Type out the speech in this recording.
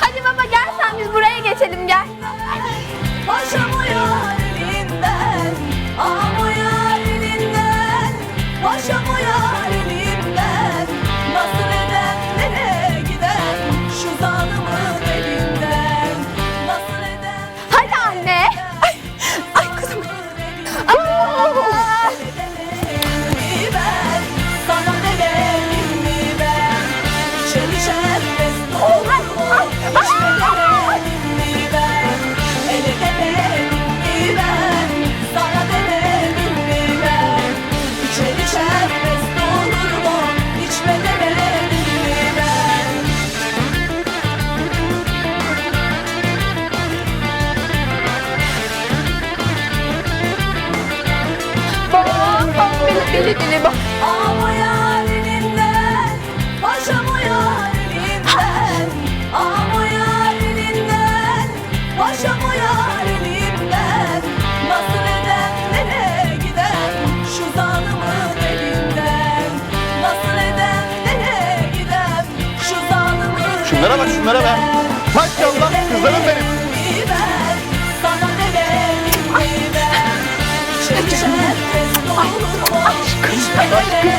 Hadi baba gel sen biz buraya bili bili bak. Ağamıyor elinden, başamıyor elinden Ağamıyor elinden, başamıyor elinden Nasıl eden nereye giden, şu zalimin elinden. Nasıl eden nereye giden, şu zalimin Şunlara bak, şunlara bak. Maşallah, kızlarım benim. Ben, sana ne mi ben İçer içer mest aşkım aşkım.